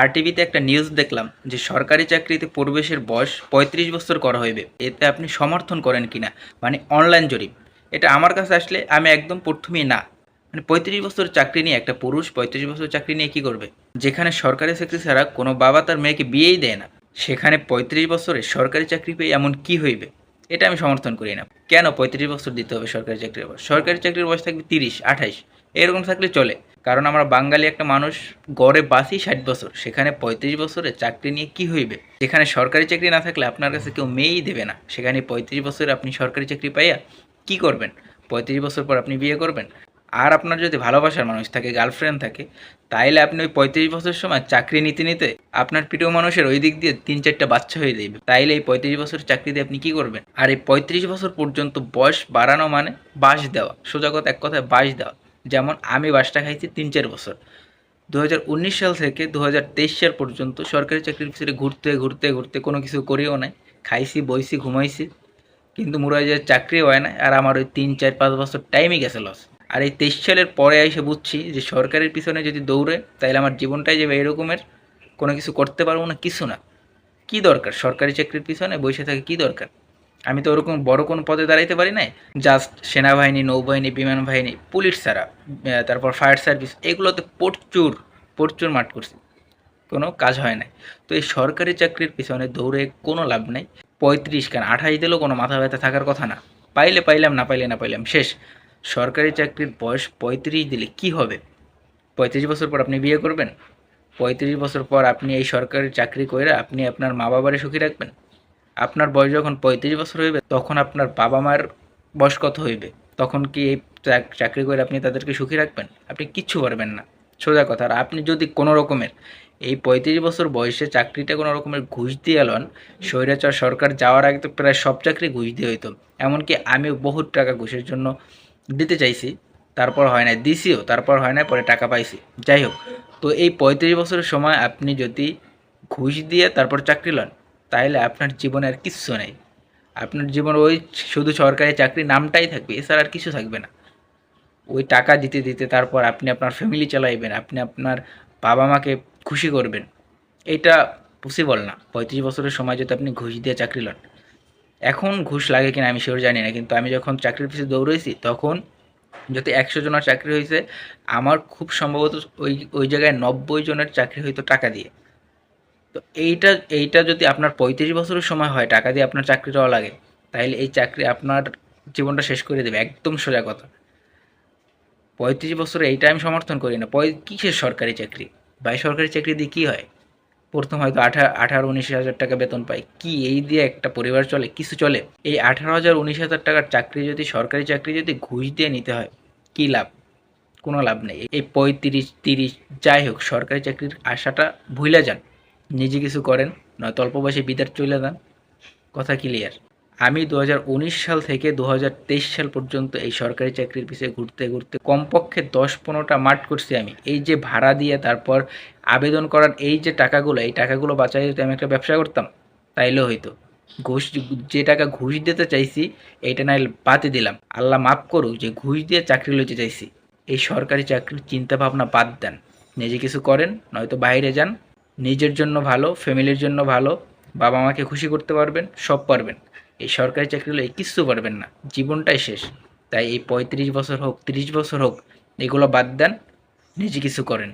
আরটিভিতে একটা নিউজ দেখলাম যে সরকারি চাকরিতে প্রবেশের বয়স পঁয়ত্রিশ বছর করা হইবে। এতে আপনি সমর্থন করেন কিনা? মানে অনলাইন জরিপ। এটা আমার কাছে আসলে আমি একদম প্রথমেই না। মানে পঁয়ত্রিশ বছর চাকরি নিয়ে একটা পুরুষ পঁয়ত্রিশ বছর চাকরি নিয়ে কি করবে? যেখানে সরকারি চাকরি ছাড়া কোনো বাবা তার মেয়েকে বিয়েই দেয় না, সেখানে পঁয়ত্রিশ বছরে সরকারি চাকরি পেয়ে এমন কি হইবে? এটা আমি সমর্থন করি না। কেন পঁয়ত্রিশ বছর দিতে হবে সরকারি চাকরির বয়স? সরকারি চাকরির বয়স থাকবে তিরিশ, আঠাইশ, এরকম থাকলে চলে। কারণ আমরা বাঙালি একটা মানুষ, গড়ে বাসি ষাট বছর। সেখানে পঁয়ত্রিশ বছরে চাকরি নিয়ে কি হইবে? যেখানে সরকারি চাকরি না থাকলে আপনার কাছে কেউ মেয়েই দেবে না। সেখানে পঁয়ত্রিশ বছরে আপনি সরকারি চাকরি পাইয়া কি করবেন? পঁয়ত্রিশ বছর পর আপনি বিয়ে করবেন? আর আপনার যদি ভালোবাসার মানুষ থাকে গার্লফ্রেন্ড থাকে, তাইলে আপনি ওই পঁয়ত্রিশ বছর সময় চাকরি নিতে নিতে আপনার প্রিয় মানুষের ওই দিক দিয়ে তিন চারটা বাচ্চা হয়ে যাবে তাইলে এই পঁয়ত্রিশ বছর চাকরি দিয়ে আপনি কি করবেন? আর এই পঁয়ত্রিশ বছর পর্যন্ত বয়স বাড়ানো মানে বাস দেওয়া। সোজা কথা, এক কথায় বাস দেওয়া। যেমন আমি বাসটা খাইছি তিন চার বছর। দু হাজার উনিশ সাল থেকে দু হাজার তেইশ সাল পর্যন্ত সরকারি চাকরির পিছনে ঘুরতে ঘুরতে ঘুরতে কোনো কিছু করেও নাই। খাইছি, বইছি, ঘুমাইছি। কিন্তু মুরাইজের চাকরি হয় না আর আমার ওই তিন, চার, পাঁচ বছর টাইমই গেছে লস আর এই তেইশ সালের পরে এসে বুঝছি যে সরকারের পিছনে যদি দৌড়ে তাহলে আমার জীবনটাই যাবে এরকমের, কোনো কিছু করতে পারব না, কিছু না। কি দরকার? সরকারি চাকরির পিছনে বসে থাকে কি দরকার? আমি তো ওরকম বড় কোনো পদে দাঁড়াইতে পারি নাই। জাস্ট সেনাবাহিনী, নৌবাহিনী বিমান বাহিনী পুলিশ ছাড়া তারপর ফায়ার সার্ভিস এগুলোতে প্রচুর প্রচুর মাঠ করছি। কোনো কাজ হয় না তো এই সরকারি চাকরির পিছনে দৌড়ে কোনো লাভ নাই। পঁয়ত্রিশ কেন? আঠাশ দিলেও কোনো মাথা ব্যথা থাকার কথা না। পাইলে পাইলাম, না পাইলে না পাইলাম, শেষ। সরকারি চাকরির বয়স পঁয়ত্রিশ দিলে কি হবে? পঁয়ত্রিশ বছর পর আপনি বিয়ে করবেন? পঁয়ত্রিশ বছর পর আপনি এই সরকারি চাকরি করে আপনি আপনার মা বাবারে সুখী রাখবেন? আপনার বয়স যখন পঁয়ত্রিশ বছর হইবে, তখন আপনার বাবা মার বয়স কত হইবে? তখন কি এই চাকরি করে আপনি তাদেরকে সুখী রাখবেন? আপনি কিচ্ছু পারবেন না। সোজা কথা, আর আপনি যদি কোনো রকমের এই পঁয়ত্রিশ বছর বয়সে চাকরিটা কোনো রকমের ঘুষ দিয়ে এলন স্বৈরাচার সরকার যাওয়ার আগে তো প্রায় সব চাকরি ঘুষ দিয়ে হইতো। এমনকি আমি বহুত টাকা ঘুষের জন্য দিতে চাইছি, তারপর হয় না দিছিও, তারপর হয় না পরে টাকা পাইছি। যাই হোক, তো এই পঁয়ত্রিশ বছরের সময় আপনি যদি ঘুষ দিয়ে তারপর চাকরি লন তাহলে আপনার জীবনে আর কিচ্ছু নেই। আপনার জীবন ওই শুধু সরকারি চাকরি নামটাই থাকবে, এছাড়া আর কিছু থাকবে না। ওই টাকা দিতে দিতে তারপর আপনি আপনার ফ্যামিলি চালাইবেন, আপনি আপনার বাবা মাকে খুশি করবেন। এটা পসিবল না। পঁয়ত্রিশ বছরের সময় যদি আপনি ঘুষ দিয়ে চাকরি লন। এখন ঘুষ লাগে কিনা আমি সেও জানি না, কিন্তু আমি যখন চাকরির পিছনে দৌড়েছি, তখন যদি একশো জনের চাকরি হয়েছে আমার খুব সম্ভবত ওই ওই জায়গায় নব্বই জনের চাকরি হয়তো টাকা দিয়ে। তো এইটা এইটা যদি আপনার পঁয়ত্রিশ বছরের সময় হয়, টাকা দিয়ে আপনার চাকরি চাকরিটাও লাগে তাহলে এই চাকরি আপনার জীবনটা শেষ করে দেবে, একদম সোজা কথা। পঁয়ত্রিশ বছরে এইটা আমি সমর্থন করি না। কিসের সরকারি চাকরি? ভাই, সরকারি চাকরি দিয়ে কী হয়? প্রথম হয়তো আঠা, আঠারো, উনিশ হাজার টাকা বেতন পায়। কি এই দিয়ে একটা পরিবার চলে? কিছু চলে? এই আঠারো হাজার, উনিশ হাজার টাকার চাকরি যদি, সরকারি চাকরি যদি ঘুষ দিয়ে নিতে হয়, কী লাভ? কোনো লাভ নেই। এই পঁয়ত্রিশ, তিরিশ, যাই হোক, সরকারি চাকরির আশাটা ভুলে যান। নিজে কিছু করেন, নয়তো অল্প বয়সে বিদার চলে যান। কথা ক্লিয়ার আমি দু হাজার উনিশ সাল থেকে দু হাজার তেইশ সাল পর্যন্ত এই সরকারি চাকরির পিছিয়ে ঘুরতে ঘুরতে কমপক্ষে দশ পনেরোটা মাঠ করছি আমি। এই যে ভাড়া দিয়ে তারপর আবেদন করার এই যে টাকাগুলো, এই টাকাগুলো বাঁচাই যদি আমি একটা ব্যবসা করতাম তাইলেও হইতো। ঘুষ, যে টাকা ঘুষ দিতে চাইছি, এইটা নাই বাতি দিলাম। আল্লাহ মাফ করুক যে ঘুষ দিয়ে চাকরি লইতে চাইছি। এই সরকারি চাকরির চিন্তা ভাবনা বাদ দেন। নিজে কিছু করেন, নয়তো বাইরে যান। নিজের জন্য ভালো, ফ্যামিলির জন্য ভালো, বাবা মাকে খুশি করতে পারবেন, সব পারবেন। এই সরকারি চাকরিগুলো কিচ্ছু পারবেন না। জীবনটাই শেষ। তাই এই পঁয়ত্রিশ বছর হোক, তিরিশ বছর হোক, এগুলো বাদ দেন, নিজে কিছু করেন।